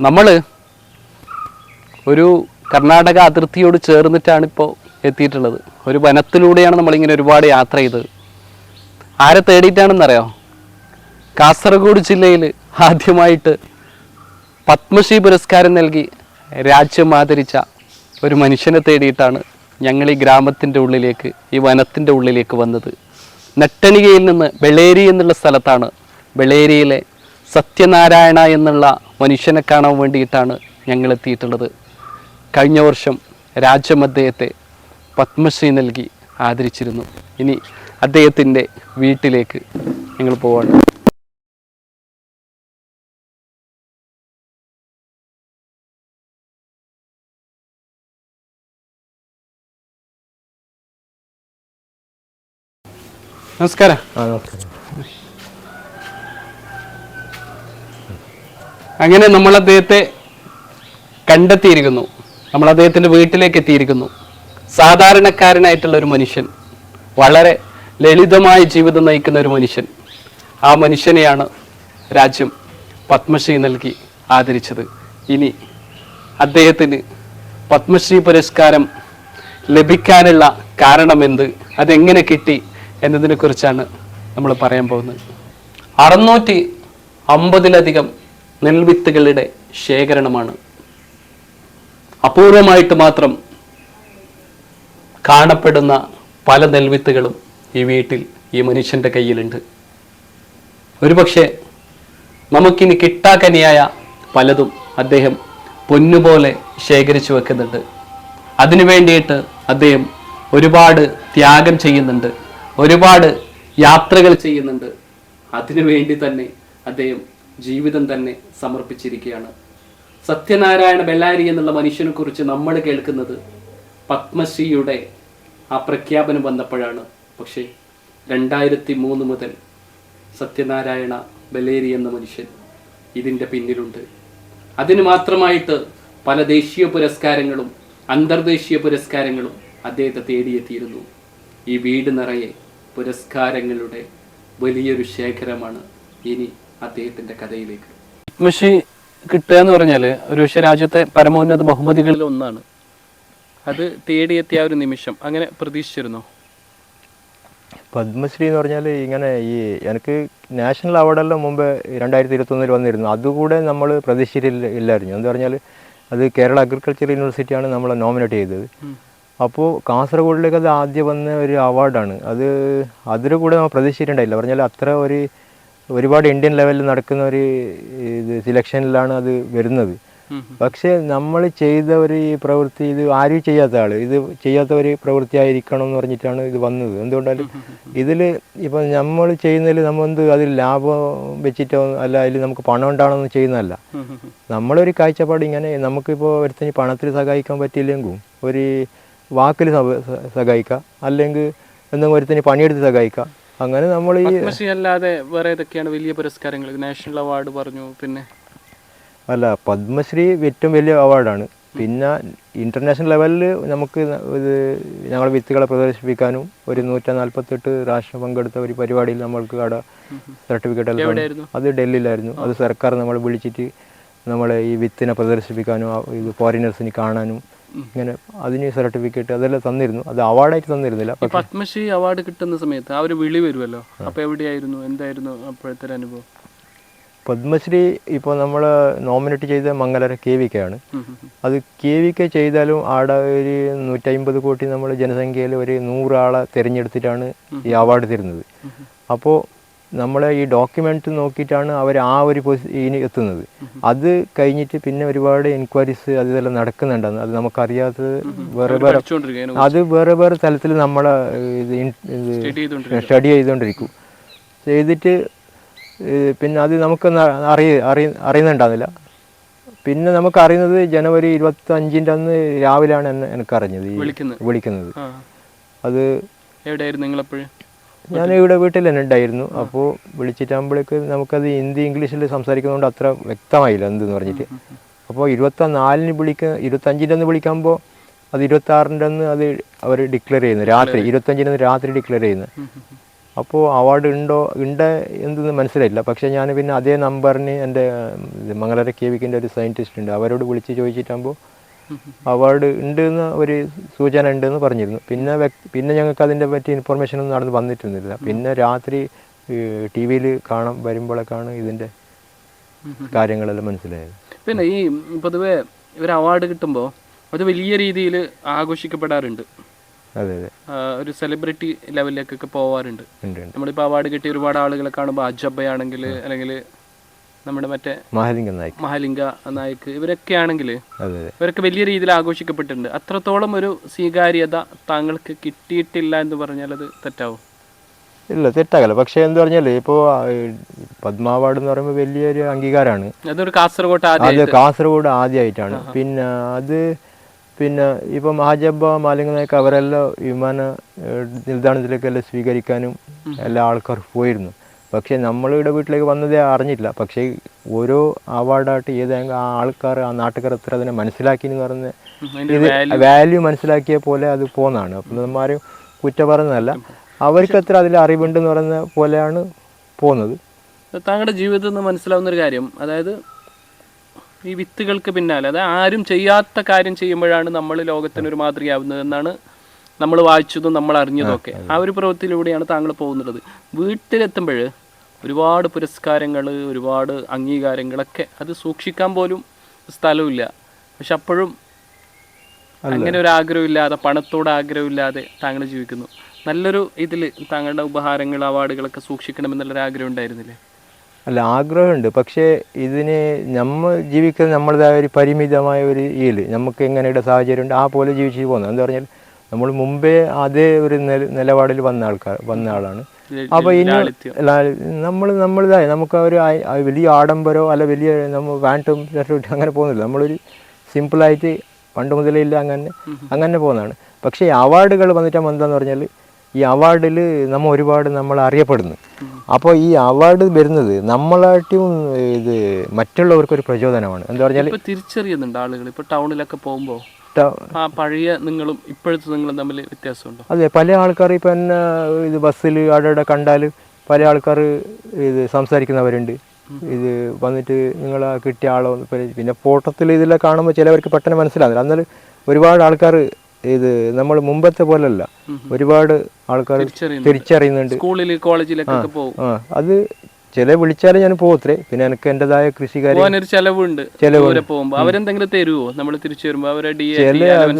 നമ്മൾ ഒരു കർണാടക അതിർത്തിയോട് ചേർന്നിട്ടാണ് ഇപ്പോൾ എത്തിയിട്ടുള്ളത്. ഒരു വനത്തിലൂടെയാണ് നമ്മളിങ്ങനെ ഒരുപാട് യാത്ര ചെയ്തത്. ആരെ തേടിയിട്ടാണെന്നറിയോ? കാസർഗോഡ് ജില്ലയിൽ ആദ്യമായിട്ട് പത്മശ്രീ പുരസ്കാരം നൽകി രാജ്യം ആദരിച്ച ഒരു മനുഷ്യനെ തേടിയിട്ടാണ് ഞങ്ങൾ ഈ ഗ്രാമത്തിന്റെ ഉള്ളിലേക്ക് ഈ വനത്തിന്റെ ഉള്ളിലേക്ക് വന്നത്. നെട്ടണികയിൽ നിന്ന് ബെളേരി എന്നുള്ള സ്ഥലത്താണ് ബെളേരിയിലെ സത്യനാരായണ എന്നുള്ള മനുഷ്യനെ കാണാൻ വേണ്ടിയിട്ടാണ് ഞങ്ങൾ എത്തിയിട്ടുള്ളത്. കഴിഞ്ഞ വർഷം രാജ്യം അദ്ദേഹത്തെ പത്മശ്രീ നൽകി ആദരിച്ചിരുന്നു. ഇനി അദ്ദേഹത്തിന്റെ വീട്ടിലേക്ക് ഞങ്ങൾ പോവാണ്. നമസ്കാരം ആ നമസ്കാരം അങ്ങനെ നമ്മൾ അദ്ദേഹത്തെ കണ്ടെത്തിയിരിക്കുന്നു. നമ്മൾ അദ്ദേഹത്തിന്റെ വീട്ടിലേക്ക് എത്തിയിരിക്കുന്നു സാധാരണക്കാരനായിട്ടുള്ള ഒരു മനുഷ്യൻ വളരെ ലളിതമായ ജീവിതം നയിക്കുന്ന ഒരു മനുഷ്യൻ. ആ മനുഷ്യനെയാണ് രാജ്യം പത്മശ്രീ നൽകി ആദരിച്ചത്. ഇനി അദ്ദേഹത്തിന് പത്മശ്രീ പുരസ്കാരം ലഭിക്കാനുള്ള കാരണമെന്ത്? അതെങ്ങനെ കിട്ടി എന്നതിനെക്കുറിച്ചാണ് നമ്മൾ പറയാൻ പോകുന്നത്. അറുന്നൂറ്റി അമ്പതിലധികം നെൽവിത്തുകളുടെ ശേഖരണമാണ്. അപൂർവമായിട്ട് മാത്രം കാണപ്പെടുന്ന പല നെൽവിത്തുകളും ഈ വീട്ടിൽ ഈ മനുഷ്യന്റെ കയ്യിലുണ്ട്. ഒരുപക്ഷെ നമുക്കിനി കിട്ടാക്കനിയായ പലതും അദ്ദേഹം പൊന്നുപോലെ ശേഖരിച്ചു വെക്കുന്നുണ്ട്. അതിനു വേണ്ടിയിട്ട് അദ്ദേഹം ഒരുപാട് ത്യാഗം ചെയ്യുന്നുണ്ട്. ഒരുപാട് യാത്രകൾ ചെയ്യുന്നുണ്ട്. അതിനു വേണ്ടി തന്നെ അദ്ദേഹം ജീവിതം തന്നെ സമർപ്പിച്ചിരിക്കുകയാണ്. സത്യനാരായണ ബെല്ലാരി എന്നുള്ള മനുഷ്യനെ കുറിച്ച് നമ്മൾ കേൾക്കുന്നത് പത്മശ്രീയുടെ ആ പ്രഖ്യാപനം വന്നപ്പോഴാണ്. പക്ഷേ രണ്ടായിരത്തി മൂന്ന് മുതൽ സത്യനാരായണ ബലേരി എന്ന മനുഷ്യൻ ഇതിന്റെ പിന്നിലുണ്ട്. അതിന് മാത്രമായിട്ട് പല ദേശീയ പുരസ്കാരങ്ങളും അന്തർദേശീയ പുരസ്കാരങ്ങളും അദ്ദേഹത്തെ തേടിയെത്തിയിരുന്നു. ഈ വീട് നിറയെ പുരസ്കാരങ്ങളുടെ വലിയൊരു ശേഖരമാണ് ഇനി അദ്ദേഹത്തിന്റെ കഥയിലേക്ക്. പത്മശ്രീ കിട്ടുക എന്ന് പറഞ്ഞാൽ ഒരു പക്ഷേ രാജ്യത്തെ പരമോന്നത ബഹുമതികളിൽ ഒന്നാണ്. അത് തേടിയെത്തിയ ഒരു നിമിഷം അങ്ങനെ പ്രതീക്ഷിച്ചിരുന്നു? പത്മശ്രീ എന്ന് പറഞ്ഞാൽ ഇങ്ങനെ ഈ എനിക്ക് നാഷണൽ അവാർഡെല്ലാം മുമ്പ് രണ്ടായിരത്തി ഇരുപത്തൊന്നിൽ വന്നിരുന്നു. അതുകൂടെ നമ്മൾ പ്രതീക്ഷിച്ചിട്ടില്ല ഇല്ലായിരുന്നു. എന്ന് പറഞ്ഞാൽ അത് കേരള അഗ്രികൾച്ചർ യൂണിവേഴ്സിറ്റിയാണ് നമ്മളെ നോമിനേറ്റ് ചെയ്തത്. അപ്പോൾ കാസർഗോഡിലേക്ക് അത് ആദ്യം വന്ന ഒരു അവാർഡാണ്. അത് അതിൽ കൂടെ നമ്മൾ പ്രതീക്ഷിച്ചിട്ടുണ്ടായില്ല. പറഞ്ഞാൽ അത്ര ഒരു ഒരുപാട് ഇന്ത്യൻ ലെവലിൽ നടക്കുന്ന ഒരു ഇത് സിലക്ഷനിലാണ് അത് വരുന്നത്. പക്ഷേ നമ്മൾ ചെയ്ത ഒരു പ്രവൃത്തി ഇത് ആരും ചെയ്യാത്ത ആൾ ഇത് ചെയ്യാത്ത ഒരു പ്രവൃത്തി ആയിരിക്കണം എന്ന് പറഞ്ഞിട്ടാണ് ഇത് വന്നത്. എന്തുകൊണ്ടാലും ഇതിൽ ഇപ്പം നമ്മൾ ചെയ്യുന്നതിൽ നമ്മൾ എന്ത് അതിൽ ലാഭം വെച്ചിട്ടോ അല്ല അതിൽ നമുക്ക് പണം ഉണ്ടാണെന്ന് ചെയ്യുന്നതല്ല. നമ്മളൊരു കാഴ്ചപ്പാട് ഇങ്ങനെ നമുക്കിപ്പോൾ ഒരുത്തിന് പണത്തിൽ സഹായിക്കാൻ പറ്റിയില്ലെങ്കിൽ ഒരു വാക്കിൽ സഹ- സഹ- സഹായിക്കാം. അല്ലെങ്കിൽ എന്തെങ്കിലും ഒരുത്തിന് പണിയെടുത്ത് സഹായിക്കാം. അങ്ങനെ നമ്മൾ ഈ പത്മശ്രീ അല്ലാതെ വേറെ ഏതൊക്കെയാണ് വലിയ പുരസ്കാരങ്ങൾ? നാഷണൽ അവാർഡ് പറഞ്ഞു പിന്നെ? അല്ല പത്മശ്രീ ഏറ്റവും വലിയ അവാർഡാണ്. പിന്നെ ഇന്റർനാഷണൽ ലെവലിൽ നമുക്ക് ഇത് ഞങ്ങളുടെ വിത്തുകളെ പ്രദർശിപ്പിക്കാനും ഒരു നൂറ്റി നാൽപ്പത്തെട്ട് രാഷ്ട്രം പങ്കെടുത്ത ഒരു പരിപാടിയിൽ നമ്മൾക്ക് അവിടെ സർട്ടിഫിക്കറ്റ് എല്ലാം അത് ഡൽഹിയിലായിരുന്നു. അത് സർക്കാർ നമ്മളെ വിളിച്ചിട്ട് നമ്മളെ ഈ വിത്തിനെ പ്രദർശിപ്പിക്കാനും ഇത് ഫോറിനേഴ്സിന് കാണാനും ഇങ്ങനെ അതിന് സർട്ടിഫിക്കറ്റ് അതെല്ലാം തന്നിരുന്നു. അത് അവാർഡായിട്ട് തന്നിരുന്നില്ല. പത്മശ്രീ അവാർഡ് കിട്ടുന്ന സമയത്ത് ആ ഒരു വിളി വരുമല്ലോ? അപ്പൊ എവിടെയായിരുന്നു? എന്തായിരുന്നു അപ്പോഴത്തെ അനുഭവം? പത്മശ്രീ ഇപ്പോൾ നമ്മൾ നോമിനേറ്റ് ചെയ്ത മംഗലര കെ വി കെ ആണ്. അത് കെ വി കെ ചെയ്താലും ആടെ ഒരു നൂറ്റമ്പത് കോടി നമ്മൾ ജനസംഖ്യയിൽ ഒരു നൂറാളെ തിരഞ്ഞെടുത്തിട്ടാണ് ഈ അവാർഡ് തരുന്നത്. അപ്പോൾ നമ്മളെ ഈ ഡോക്യുമെന്റ് നോക്കിയിട്ടാണ് അവർ ആ ഒരു പൊസിഷന് എത്തുന്നത്. അത് കഴിഞ്ഞിട്ട് പിന്നെ ഒരുപാട് എൻക്വയറീസ് അതെല്ലാം നടക്കുന്നുണ്ടെന്ന്. അത് നമുക്കറിയാത്തത് വേറെ വേറെ അത് വേറെ വേറെ തലത്തിൽ നമ്മളെ ഇത് സ്റ്റഡി ചെയ്തുകൊണ്ടിരിക്കും. ചെയ്തിട്ട് പിന്നെ അത് നമുക്ക് അറിയ അറിയ അറിയുന്നുണ്ടാകുന്നില്ല പിന്നെ നമുക്ക് അറിയുന്നത് ജനുവരി ഇരുപത്തി അഞ്ചിന്റെ അന്ന് രാവിലെയാണ് എന്നെ എനിക്ക് അറിഞ്ഞത് ഈ വിളിക്കുന്നത്. അത് എവിടെയായിരുന്നു നിങ്ങളെപ്പോഴും? ഞാൻ ഇവിടെ വീട്ടിൽ തന്നെ ഉണ്ടായിരുന്നു. അപ്പോൾ വിളിച്ചിട്ടാകുമ്പോഴേക്ക് നമുക്കത് ഹിന്ദി ഇംഗ്ലീഷിൽ സംസാരിക്കുന്നതുകൊണ്ട് അത്ര വ്യക്തമായില്ല എന്തെന്ന് പറഞ്ഞിട്ട്. അപ്പോൾ ഇരുപത്തി നാലിന് വിളിക്ക ഇരുപത്തഞ്ചിന്റെ ഒന്ന് വിളിക്കുമ്പോൾ അത് ഇരുപത്തി ആറിന്റെ അന്ന് അത് അവർ ഡിക്ലെയർ ചെയ്യുന്നു. രാത്രി ഇരുപത്തഞ്ചിന്റെ ഒന്ന് രാത്രി ഡിക്ലെയർ ചെയ്യുന്നു. അപ്പോൾ അവാർഡ് ഉണ്ടോ ഉണ്ട് എന്തെന്ന് മനസ്സിലായില്ല. പക്ഷേ ഞാൻ പിന്നെ അതേ നമ്പറിന് എന്റെ മംഗലര കെ വിക്കിന്റെ ഒരു സയന്റിസ്റ്റ് ഉണ്ട്. അവരോട് വിളിച്ച് ചോദിച്ചിട്ടാകുമ്പോൾ അവാർഡ് ഉണ്ട് എന്ന് ഒരു സൂചന ഉണ്ടെന്ന് പറഞ്ഞിരുന്നു. പിന്നെ പിന്നെ ഞങ്ങൾക്ക് അതിന്റെ പറ്റി ഇൻഫർമേഷൻ ഒന്നും നടന്ന് വന്നിട്ടൊന്നുമില്ല പിന്നെ രാത്രി ടി വിയിൽ കാണാൻ വരുമ്പോഴൊക്കെയാണ് ഇതിന്റെ കാര്യങ്ങളെല്ലാം മനസ്സിലായത്. പിന്നെ ഈ പൊതുവെ ഒരു അവാർഡ് കിട്ടുമ്പോൾ അത് വലിയ രീതിയിൽ ആഘോഷിക്കപ്പെടാറുണ്ട്. അതെ അതെ. ഒരു സെലിബ്രിറ്റി ലെവലിലേക്കൊക്കെ പോവാറുണ്ട്. നമ്മളിപ്പോൾ അവാർഡ് കിട്ടിയ ഒരുപാട് ആളുകളെ കാണുമ്പോൾ അജബയാണെങ്കിൽ അല്ലെങ്കിൽ നമ്മുടെ മറ്റേ മഹാലിംഗ നായിക് മഹാലിംഗ നായിക്ക് ഇവരൊക്കെ ആണെങ്കിൽ ഇവരൊക്കെ വലിയ രീതിയിൽ ആഘോഷിക്കപ്പെട്ടിട്ടുണ്ട്. അത്രത്തോളം ഒരു സ്വീകാര്യത താങ്കൾക്ക് കിട്ടിയിട്ടില്ല എന്ന് പറഞ്ഞാൽ അത് തെറ്റാവും? ഇല്ല തെറ്റാകല്ല പക്ഷെ എന്ന് പറഞ്ഞാൽ ഇപ്പോൾ പത്മാവാർഡ് എന്ന് പറയുമ്പോൾ വലിയൊരു അംഗീകാരമാണ് അതൊരു ആദ്യം അത് കാസർഗോഡ് ആദ്യമായിട്ടാണ്. പിന്നെ അത് പിന്നെ ഇപ്പം മഹാജബ മാലിംഗ നായിക്ക് അവരെല്ലാം വിമാന നിൽദാണത്തിലേക്കെല്ലാം സ്വീകരിക്കാനും എല്ലാ ആൾക്കാർ പോയിരുന്നു. പക്ഷേ നമ്മളിവിടെ വീട്ടിലേക്ക് വന്നതേ അറിഞ്ഞില്ല. പക്ഷേ ഓരോ അവാർഡായിട്ട് ഏതെങ്കിലും ആ ആൾക്കാർ ആ നാട്ടുകാർ എത്ര അതിനെ മനസ്സിലാക്കി എന്ന് പറഞ്ഞ ഇത് വാല്യൂ മനസ്സിലാക്കിയ പോലെ അത് പോകുന്നതാണ് അപ്പം നമ്മാരും കുറ്റം പറയുന്നതല്ല. അവർക്ക് എത്ര അതിൽ അറിവുണ്ടെന്ന് പറയുന്ന പോലെയാണ് പോകുന്നത് താങ്കളുടെ ജീവിതത്തിൽ നിന്ന് മനസ്സിലാവുന്ന ഒരു കാര്യം. അതായത് ഈ വിത്തുകൾക്ക് പിന്നാലെ അതായത് ആരും ചെയ്യാത്ത കാര്യം ചെയ്യുമ്പോഴാണ് നമ്മൾ ലോകത്തിന് ഒരു മാതൃകയാവുന്നത് എന്നാണ് നമ്മൾ വായിച്ചതും നമ്മൾ അറിഞ്ഞതും ഒക്കെ. ആ ഒരു പ്രവൃത്തിയിലൂടെയാണ് താങ്കൾ പോകുന്നത്. വീട്ടിലെത്തുമ്പോൾ ഒരുപാട് പുരസ്കാരങ്ങൾ ഒരുപാട് അംഗീകാരങ്ങളൊക്കെ അത് സൂക്ഷിക്കാൻ പോലും സ്ഥലമില്ല. പക്ഷെ അപ്പോഴും അങ്ങനെ ഒരു ആഗ്രഹമില്ലാതെ പണത്തോട് ആഗ്രഹമില്ലാതെ താങ്കൾ ജീവിക്കുന്നു. നല്ലൊരു ഇതിൽ താങ്കളുടെ ഉപഹാരങ്ങൾ അവാർഡുകളൊക്കെ സൂക്ഷിക്കണമെന്നുള്ളൊരു ആഗ്രഹം ഉണ്ടായിരുന്നില്ലേ? അല്ല ആഗ്രഹമുണ്ട്. പക്ഷേ ഇതിന് നമ്മൾ ജീവിക്കുന്ന നമ്മളുടേതായ ഒരു പരിമിതമായ ഒരു ഇതിൽ നമുക്ക് എങ്ങനെയുടെ സാഹചര്യം ഉണ്ട് ആ പോലെ ജീവിച്ച് പോകുന്നത്. എന്താ പറഞ്ഞാൽ നമ്മൾ മുമ്പേ അതേ ഒരു നില നിലപാടിൽ വന്ന ആൾക്കാർ വന്ന ആളാണ്. അപ്പോൾ ഇനി നമ്മൾ നമ്മൾ നമ്മളിതായി നമുക്ക് ഒരു വലിയ ആഡംബരോ അല്ല വലിയ നമ്മൾ വാന്റും ഷർട്ടും അങ്ങനെ പോകുന്നില്ല. നമ്മളൊരു സിമ്പിളായിട്ട് പണ്ട് മുതലേ ഇല്ല അങ്ങനെ അങ്ങനെ പോകുന്നതാണ്. പക്ഷേ ഈ അവാർഡുകൾ വന്നിട്ട് എന്താന്ന് പറഞ്ഞാൽ ഈ അവാർഡിൽ നമ്മൾ ഒരുപാട് നമ്മൾ അറിയപ്പെടുന്നു. അപ്പോൾ ഈ അവാർഡ് വരുന്നത് നമ്മളായിട്ടും ഇത് മറ്റുള്ളവർക്കൊരു പ്രചോദനമാണ്. എന്താ പറഞ്ഞാൽ തിരിച്ചറിയുന്നുണ്ട് ആളുകൾ. ഇപ്പൊ ടൗണിലൊക്കെ പോകുമ്പോ ത- ആ പഴയ നിങ്ങളും ഇപ്പോഴത്തെ നിങ്ങളും തമ്മിൽ വ്യത്യാസമുണ്ടോ? അതെ പല ആൾക്കാർ ഇപ്പം എന്നെ ഇത് ബസ്സിൽ അവിടെ കണ്ടാൽ പല ആൾക്കാർ ഇത് സംസാരിക്കുന്നവരുണ്ട്. ഇത് വന്നിട്ട് നിങ്ങൾ കിട്ടിയ ആളോ പിന്നെ ഫോട്ടോത്തിൽ ഇതിലെ കാണുമ്പോൾ ചിലവർക്ക് പെട്ടെന്ന് മനസ്സിലാകില്ല എന്നാൽ ഒരുപാട് ആൾക്കാർ ഇത് നമ്മൾ മുമ്പത്തെ പോലല്ല. ഒരുപാട് ആൾക്കാർ തിരിച്ചറിയുന്നു തിരിച്ചറിയുന്നുണ്ട്. സ്കൂളിൽ കോളേജിലൊക്കെ അത് ചില വിളിച്ചാലേ ഞാൻ പോകത്രേ പിന്നെ എനിക്ക് എന്റേതായ കൃഷിക്കാരി ചെലവുണ്ട് പോകുമ്പോ. അവരെന്തെങ്കിലും തരുവോ? നമ്മൾ തിരിച്ചു വരുമ്പോ അവരെ ഡി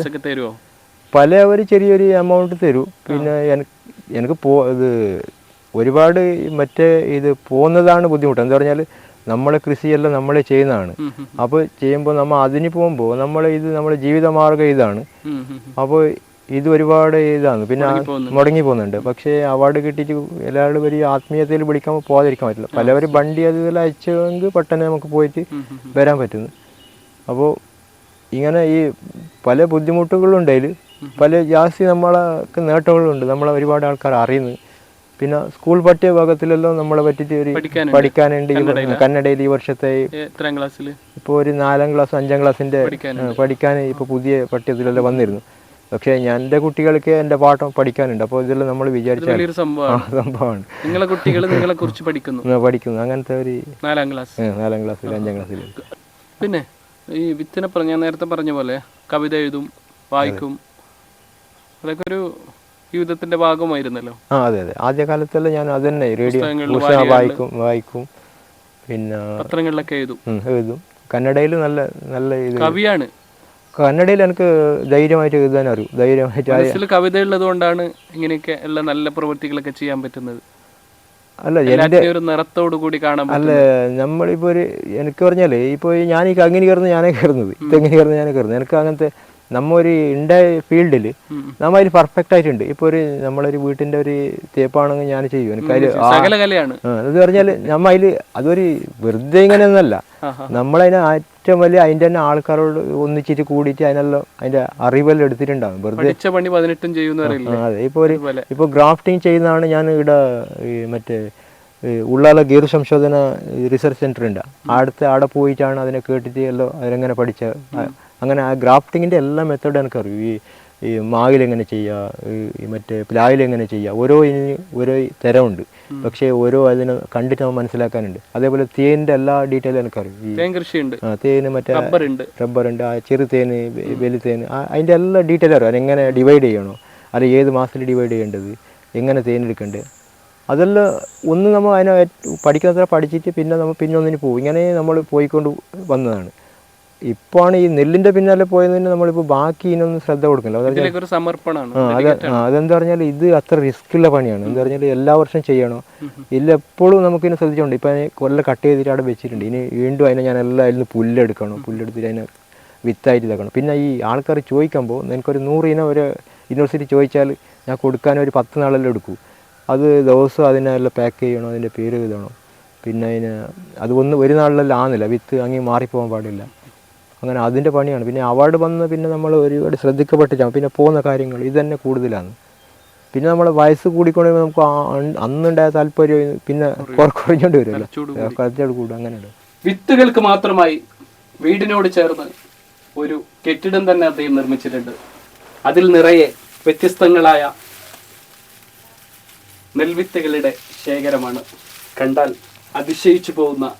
ഒക്കെ തരുവോ? പല അവർ ചെറിയൊരു എമൗണ്ട് തരും. പിന്നെ എനിക്ക് പോ ഇത് ഒരുപാട് മറ്റേ ഇത് പോകുന്നതാണ് ബുദ്ധിമുട്ട്. എന്താ പറഞ്ഞാൽ നമ്മളെ കൃഷിയെല്ലാം നമ്മളെ ചെയ്യുന്നതാണ്. അപ്പോൾ ചെയ്യുമ്പോൾ നമ്മൾ അതിന് പോകുമ്പോൾ നമ്മളെ ഇത് നമ്മുടെ ജീവിതമാർഗം ഇതാണ്. അപ്പോൾ ഇത് ഒരുപാട് ഇതാണ്. പിന്നെ. മുടങ്ങി പോകുന്നുണ്ട്. പക്ഷേ അവാർഡ് കിട്ടിയിട്ട് എല്ലാവരും ഒരു ആത്മീയതയിൽ വിളിക്കാൻ പോകാതിരിക്കാൻ പറ്റില്ല. പലവരും വണ്ടി അത് അയച്ചെങ്കിൽ പെട്ടെന്ന് നമുക്ക് പോയിട്ട്. വരാൻ പറ്റുന്നു. അപ്പോൾ ഇങ്ങനെ ഈ പല ബുദ്ധിമുട്ടുകളും അതിൽ പല ജാസ്തി നമ്മളെ നേട്ടങ്ങളുണ്ട്. നമ്മളെ ഒരുപാട് ആൾക്കാർ അറിയുന്നു. പിന്നെ സ്കൂൾ പാഠ്യഭാഗത്തിലെല്ലാം നമ്മളെ പറ്റിയിട്ട് ഒരു പഠിക്കാനുണ്ട്. കന്നഡയിൽ ഈ വർഷത്തെ ഇപ്പോൾ ഒരു നാലാം ക്ലാസ് അഞ്ചാം ക്ലാസ്സിന്റെ. പഠിക്കാൻ ഇപ്പോൾ പുതിയ പഠ്യത്തിലെല്ലാം വന്നിരുന്നു. പക്ഷേ ഞാൻ എന്റെ കുട്ടികൾക്ക് എന്റെ പാഠം പഠിക്കാനുണ്ട്. അപ്പോൾ ഇതിൽ നമ്മൾ വിചാരിച്ച സംഭവമാണ്. നിങ്ങളെ കുട്ടികൾ നിങ്ങളെ കുറിച്ച് പഠിക്കുന്നു. പഠിക്കുന്നു. അങ്ങനത്തെ ഒരു നാലാം ക്ലാസ്. നാലാം ക്ലാസ്സിൽ അഞ്ചാം ക്ലാസ്സിൽ. പിന്നെ ഈ വിത്തിനെ പറഞ്ഞ ഞാൻ നേരത്തെ പറഞ്ഞ പോലെ കവിത എഴുതും വായിക്കും. അതൊക്കെ ഒരു ജീവിതത്തിന്റെ ഭാഗമായിരുന്നല്ലോ. ആ അതെ അതെ. ആദ്യ കാലത്തെല്ലാം ഞാൻ അത് തന്നെ റേഡിയോ വായിക്കും വായിക്കും. പിന്നെ പത്രങ്ങളിലൊക്കെ എഴുതും. എഴുതും. കന്നഡയിൽ നല്ല നല്ല കവിയാണ്. കന്നഡയിൽ എനിക്ക് ധൈര്യമായിട്ട് എഴുതാൻ അറിയും. ധൈര്യമായിട്ട് കവിത ഉള്ളത് കൊണ്ടാണ് ഇങ്ങനെയൊക്കെ എല്ലാ നല്ല പ്രവൃത്തികളൊക്കെ ചെയ്യാൻ പറ്റുന്നത്. അല്ല എന്റെ ഒരു നിറത്തോടു കൂടി കാണാൻ അല്ല നമ്മളിപ്പോ ഒരു എനിക്ക് പറഞ്ഞാലേ ഇപ്പോൾ ഞാൻ ഈ അങ്ങനെ കയറുന്നത് ഞാനേ കയറുന്നത്. തെങ്ങിന് കയറുന്നത് ഞാനേ കയറുന്നത്. എനിക്ക് അങ്ങനത്തെ നമ്മ ഒരു ഇണ്ട ഫീൽഡിൽ. നമ്മ അതിൽ പെർഫെക്റ്റ് ആയിട്ടുണ്ട്. ഇപ്പൊ ഒരു നമ്മളൊരു വീട്ടിന്റെ ഒരു തേപ്പാണെങ്കിൽ ഞാൻ ചെയ്യും. എനിക്ക് അതിൽ എന്ന് പറഞ്ഞാൽ നമ്മ അതിൽ അതൊരു വെറുതെ ഇങ്ങനെ ഒന്നല്ല നമ്മളതിനെ ഏറ്റവും വലിയ അതിന്റെ തന്നെ ആൾക്കാരോട് ഒന്നിച്ചിട്ട് കൂടിയിട്ട് അതിനെല്ലാം അതിന്റെ അറിവെല്ലാം എടുത്തിട്ടുണ്ടാകും വെറുതെ പണി പതിനെട്ടും അതെ ഇപ്പൊ ഒരു ഇപ്പൊ ഗ്രാഫ്റ്റിംഗ് ചെയ്യുന്നതാണ് ഞാൻ ഇവിടെ മറ്റേ ഉള്ളാല ഗീർ സംശോധന റിസർച്ച് സെന്റർ ഉണ്ട്. അടുത്ത് അവിടെ പോയിട്ടാണ് അതിനെ കേട്ടിട്ട് എല്ലാം അതിനെങ്ങനെ പഠിച്ച അങ്ങനെ ആ ഗ്രാഫ്റ്റിങ്ങിന്റെ എല്ലാ മെത്തേഡും എനിക്കറിയും. ഈ ഈ മാവിൽ എങ്ങനെ ചെയ്യുക ഈ മറ്റേ പ്ലാവിൽ എങ്ങനെ ചെയ്യുക ഓരോ ഇനി ഓരോ തരമുണ്ട്. പക്ഷേ ഓരോ അതിനെ കണ്ടിട്ട് നമ്മൾ മനസ്സിലാക്കാനുണ്ട്. അതേപോലെ തേനിന്റെ എല്ലാ ഡീറ്റെയിലും എനിക്കറിയും. തേൻ കൃഷിയുണ്ട്. ആ, തേന് മറ്റേ റബ്ബർ ഉണ്ട് റബ്ബറുണ്ട് ആ ചെറു തേന് വലിയ തേന് ആ- അതിന്റെ എല്ലാ ഡീറ്റെയിൽ അറിയാം. എങ്ങനെ ഡിവൈഡ് ചെയ്യണോ അല്ല ഏത് മാസത്തിൽ ഡിവൈഡ് ചെയ്യേണ്ടത് എങ്ങനെ തേനെടുക്കേണ്ടത് അതെല്ലാം ഒന്ന് നമ്മൾ അതിനെ പഠിക്കുന്നത്ര പഠിച്ചിട്ട് പിന്നെ നമ്മൾ പിന്നെ ഒന്നിന് പോകും ഇങ്ങനെ നമ്മൾ പോയിക്കൊണ്ട് വന്നതാണ്. ഇപ്പോഴാണ് ഈ നെല്ലിന്റെ പിന്നാലെ പോയതിന് നമ്മളിപ്പോൾ ബാക്കി ഇതിനൊന്നും ശ്രദ്ധ കൊടുക്കില്ല. സമർപ്പണമാണ്. അതെന്താ പറഞ്ഞാൽ ഇത് അത്ര റിസ്ക് ഉള്ള പണിയാണ്. എന്താ പറഞ്ഞാൽ എല്ലാ വർഷം ചെയ്യണോ. ഇല്ല എപ്പോഴും നമുക്ക് ഇതിനെ ശ്രദ്ധിച്ചോണ്ട്. ഇപ്പം കൊല്ലം കട്ട് ചെയ്തിട്ട് അവിടെ വെച്ചിട്ടുണ്ട്. ഇനി വീണ്ടും അതിനെ ഞാൻ എല്ലാം അതിൽ നിന്ന് പുല്ലെടുക്കണം. പുല്ലെടുത്തിട്ട് അതിനെ വിത്തായിട്ട് ഇതാക്കണം. പിന്നെ ഈ ആൾക്കാർ ചോദിക്കുമ്പോൾ എനിക്കൊരു നൂറ് ഇനം ഒരു യൂണിവേഴ്സിറ്റി ചോദിച്ചാൽ ഞാൻ കൊടുക്കാൻ ഒരു പത്ത് നാളെല്ലാം എടുക്കൂ. അത് ദിവസം അതിനെല്ലാം പാക്ക് ചെയ്യണം അതിന്റെ പേര് എഴുതണം. പിന്നെ അതിന് അത് ഒന്ന് ഒരു നാളിലെല്ലാം ആകുന്നില്ല വിത്ത് അങ്ങി മാറിപ്പോകാൻ പാടില്ല. അങ്ങനെ അതിന്റെ പണിയാണ്. പിന്നെ അവാർഡ് വന്ന് പിന്നെ നമ്മൾ ഒരുപാട് ശ്രദ്ധിക്കപ്പെട്ടിട്ടാണ്. പിന്നെ പോകുന്ന കാര്യങ്ങൾ ഇത് തന്നെ കൂടുതലാണ്. പിന്നെ നമ്മൾ വയസ്സ് കൂടിക്കൊണ്ടെങ്കിൽ നമുക്ക് അന്നുണ്ടായ താല്പര്യം പിന്നെ കുറ- കുറഞ്ഞോണ്ട് വരുമല്ലോ ചൂട് കുറച്ചോട് കൂടും. അങ്ങനെയുണ്ട് വിത്തുകൾക്ക് മാത്രമായി വീടിനോട് ചേർന്ന് ഒരു കെട്ടിടം തന്നെ അദ്ദേഹം നിർമ്മിച്ചിട്ടുണ്ട്. അതിൽ നിറയെ വ്യത്യസ്തങ്ങളായ നെൽവിത്തുകളുടെ ശേഖരമാണ്. കണ്ടാൽ അതിശയിച്ചു പോകുന്ന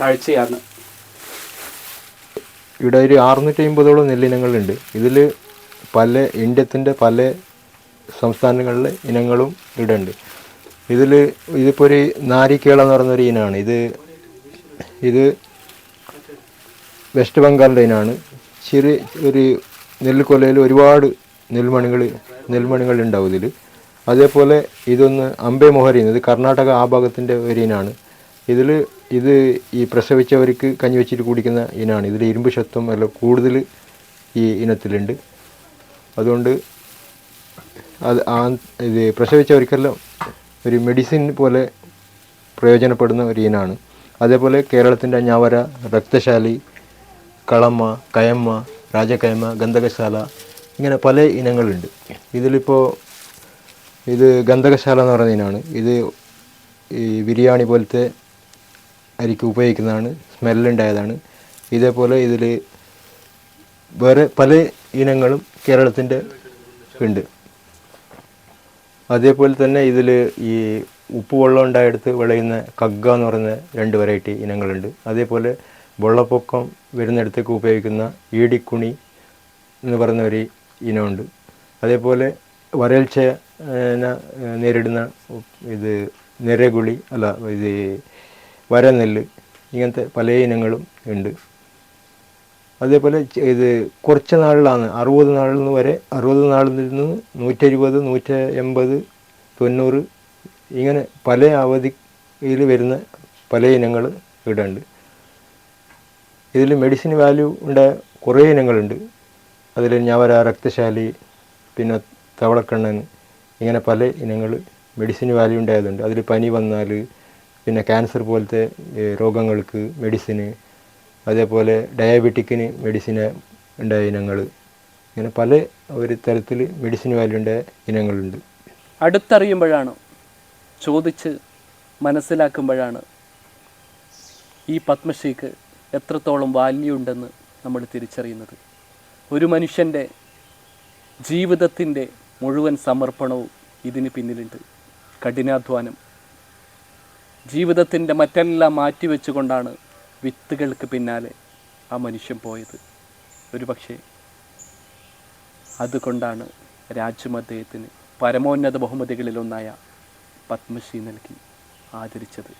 കാഴ്ചയാണ്. ഇവിടെ ഒരു അറുന്നൂറ്റി അമ്പതോളം നെല്ലിനങ്ങളുണ്ട്. ഇതിൽ പല ഇന്ത്യത്തിന്റെ പല സംസ്ഥാനങ്ങളിലെ ഇനങ്ങളും ഇവിടെ ഉണ്ട് ഇതിൽ ഇതിപ്പോൾ ഒരു നാരിക്കേള എന്ന് പറയുന്നൊരു ഇനമാണ്. ഇത് ഇത് വെസ്റ്റ് ബംഗാളിന്റെ ഇനമാണ്. ചെറിയ ഒരു നെൽക്കൊലയിൽ ഒരുപാട് നെൽമണികൾ നെൽമണികൾ ഉണ്ടാവും ഇതിൽ. അതേപോലെ ഇതൊന്ന് അമ്പേ മൊഹരി ഇത് കർണാടക ആ ഭാഗത്തിന്റെ ഒരു ഇനമാണ്. ഇതിൽ ഇത് ഈ പ്രസവിച്ചവർക്ക് കഞ്ഞി വെച്ചിട്ട് കുടിക്കുന്ന ഇനമാണ്. ഇതിൽ ഇരുമ്പ് ശത്വം എല്ലാം കൂടുതൽ ഈ ഇനത്തിലുണ്ട്. അതുകൊണ്ട് അത് ആ ഇത് പ്രസവിച്ചവർക്കെല്ലാം ഒരു മെഡിസിൻ പോലെ പ്രയോജനപ്പെടുന്ന ഒരു ഇനമാണ്. അതേപോലെ കേരളത്തിന്റെ ഞാവര രക്തശാലി കളമ്മ കയമ്മ രാജകയമ്മ ഗന്ധകശാല ഇങ്ങനെ പല ഇനങ്ങളുണ്ട്. ഇതിലിപ്പോൾ ഇത് ഗന്ധകശാല എന്ന് പറയുന്ന ഇനമാണ്. ഇത് ഈ ബിരിയാണി പോലത്തെ അരിക്ക് ഉപയോഗിക്കുന്നതാണ് സ്മെല്ലുണ്ടായതാണ്. ഇതേപോലെ ഇതിൽ വേറെ പല ഇനങ്ങളും കേരളത്തിന്റെ ഉണ്ട്. അതേപോലെ തന്നെ ഇതിൽ ഈ ഉപ്പ് വെള്ളം ഉണ്ടായെടുത്ത് വിളയുന്ന കഗ്ഗ എന്ന് പറയുന്ന രണ്ട് വെറൈറ്റി ഇനങ്ങളുണ്ട്. അതേപോലെ വെള്ളപ്പൊക്കം വരുന്നിടത്തേക്ക് ഉപയോഗിക്കുന്ന ഈടിക്കുണി എന്ന് പറയുന്ന ഒരു ഇനമുണ്ട്. അതേപോലെ വരൾച്ച നേരിടുന്ന ഇത് നിരകുളി അല്ല ഇത് വരനെല്ല് ഇങ്ങനത്തെ പല ഇനങ്ങളും ഉണ്ട്. അതേപോലെ ഇത് കുറച്ച് നാളിലാണ് അറുപത് നാളിൽ നിന്ന് വരെ അറുപത് നാളിൽ നിന്ന് നൂറ്റെഴുപത് നൂറ്റി എൺപത് തൊണ്ണൂറ് ഇങ്ങനെ പല അവധിയിൽ വരുന്ന പല ഇനങ്ങൾ ഇവിടെ ഇതിൽ മെഡിസിൻ വാല്യൂ ഉണ്ട് കുറേ ഇനങ്ങളുണ്ട്. അതിൽ ഞവര രക്തശാലി പിന്നെ തവളക്കണ്ണൻ ഇങ്ങനെ പല ഇനങ്ങൾ മെഡിസിൻ വാല്യൂ ഉണ്ടായതുണ്ട്. അതിൽ പനി വന്നാൽ പിന്നെ ക്യാൻസർ പോലത്തെ രോഗങ്ങൾക്ക് മെഡിസിന് അതേപോലെ ഡയബറ്റിക്കിന് മെഡിസിന് ഉണ്ടായ ഇനങ്ങൾ. ഇങ്ങനെ പല ഒരു തരത്തിൽ മെഡിസിൻ വാല്യൂ ഉണ്ടായ ഇനങ്ങളുണ്ട്. അടുത്തറിയുമ്പോഴാണ് ചോദിച്ച് മനസ്സിലാക്കുമ്പോഴാണ് ഈ പത്മശ്രീക്ക് എത്രത്തോളം വാല്യൂ ഉണ്ടെന്ന് നമ്മൾ തിരിച്ചറിയുന്നത്. ഒരു മനുഷ്യന്റെ ജീവിതത്തിന്റെ മുഴുവൻ സമർപ്പണവും ഇതിന് പിന്നിലുണ്ട്. കഠിനാധ്വാനം. ജീവിതത്തിന്റെ മറ്റെല്ലാം മാറ്റിവെച്ചുകൊണ്ടാണ് വിത്തുകൾക്ക് പിന്നാലെ ആ മനുഷ്യൻ പോയത്. ഒരു പക്ഷേ അതുകൊണ്ടാണ് രാജ്യം അദ്ദേഹത്തിന് പരമോന്നത ബഹുമതികളിലൊന്നായ പത്മശ്രീ നൽകി ആദരിച്ചത്.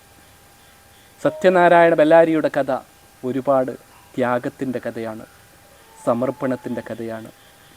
സത്യനാരായണ ബല്ലാരിയുടെ കഥ ഒരുപാട് ത്യാഗത്തിന്റെ കഥയാണ് സമർപ്പണത്തിന്റെ കഥയാണ്.